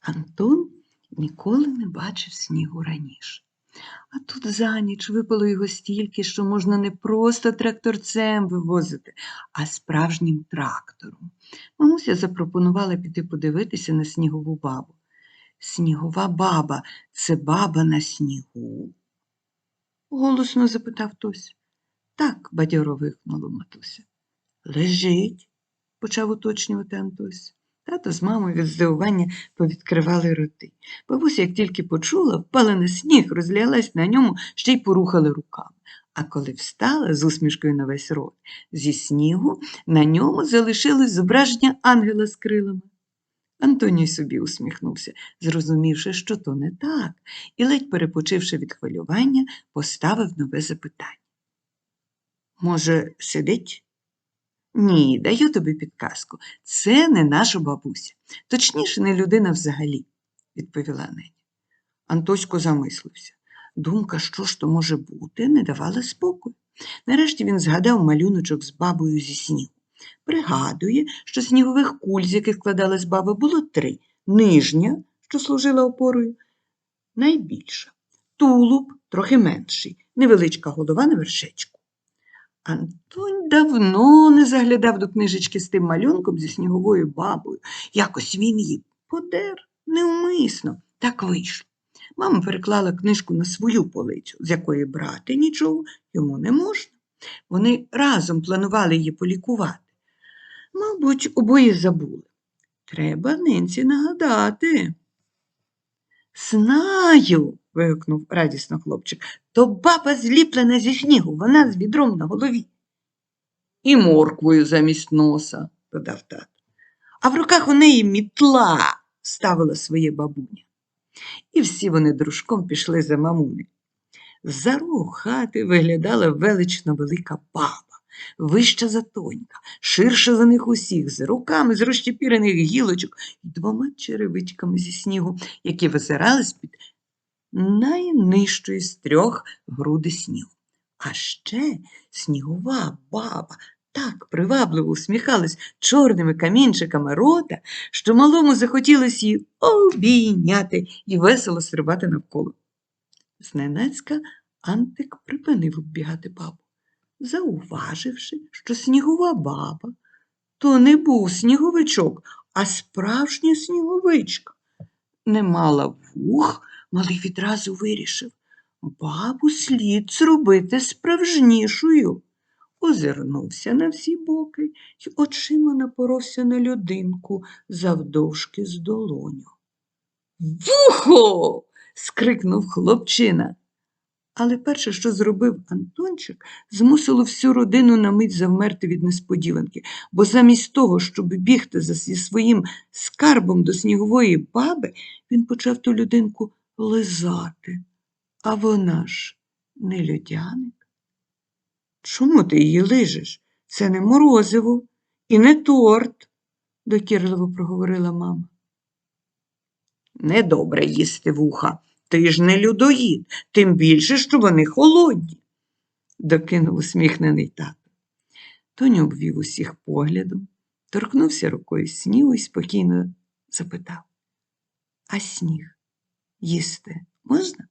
Антон ніколи не бачив снігу раніше. А тут за ніч випало його стільки, що можна не просто тракторцем вивозити, а справжнім трактором. Мамуся запропонувала піти подивитися на снігову бабу. Снігова баба це баба на снігу? голосно запитав Тося. Так, бадьоро вигукнула матуся. Лежить, почав уточнювати Антось. Тато з мамою від здивування повідкривали роти. Бабуся, як тільки почула, впала на сніг, розляглась на ньому, ще й порухали руками. А коли встала з усмішкою на весь рот, зі снігу на ньому залишилось зображення ангела з крилами. Антоній собі усміхнувся, зрозумівши, що то не так, і, ледь перепочивши від хвилювання, поставив нове запитання. Може, сидить? Ні, даю тобі підказку. Це не наша бабуся. Точніше, не людина взагалі, відповіла Нені. Антосько замислився. Думка, що ж то може бути, не давала спокою. Нарешті він згадав малюночок з бабою зі снігу. Пригадує, що снігових куль, з яких складалась баба, було три. Нижня, що служила опорою, найбільша. Тулуб трохи менший, невеличка голова на вершечку. Антон давно не заглядав до книжечки з тим малюнком зі сніговою бабою. Якось він її подер невмисно. Так вийшло. Мама переклала книжку на свою полицю, з якої брати нічого йому не можна. Вони разом планували її полікувати. Мабуть, обоє забули. Треба нинці нагадати. Знаю. вигукнув радісно хлопчик. То баба зліплена зі снігу, вона з відром на голові. І морквою замість носа, додав тато. А в руках у неї мітла, ставила своє бабуня. І всі вони дружком пішли за мамуни. За рогу хати виглядала велично велика баба, вища за тонька, ширша за них усіх, з руками з розчепірених гілочок і двома черевичками зі снігу, які визирали з-під найнижчої з трьох груди снігу. А ще снігова баба так привабливо усміхалась чорними камінчиками рота, що малому захотілося її обійняти і весело стрибати навколо. Зненацька Антик припинив оббігати бабу, зауваживши, що снігова баба то не був сніговичок, а справжня сніговичка. Не мала вух, малий відразу вирішив. Бабу слід зробити справжнішою. Озирнувся на всі боки й очима напоровся на людинку завдовжки з долоню. Вухо. скрикнув хлопчина. Але перше, що зробив Антончик, змусило всю родину на мить завмерти від несподіванки, бо замість того, щоб бігти за своїм скарбом до снігової баби, він почав ту людинку лизати. А вона ж не людяник. Чому ти її лижеш? Це не морозиво і не торт, докірливо проговорила мама. Недобре їсти вуха. Ти ж не людоїд, тим більше, що вони холодні, докинув усміхнений тато. Тоню обвів усіх поглядом, торкнувся рукою снігу і спокійно запитав. А сніг їсти можна?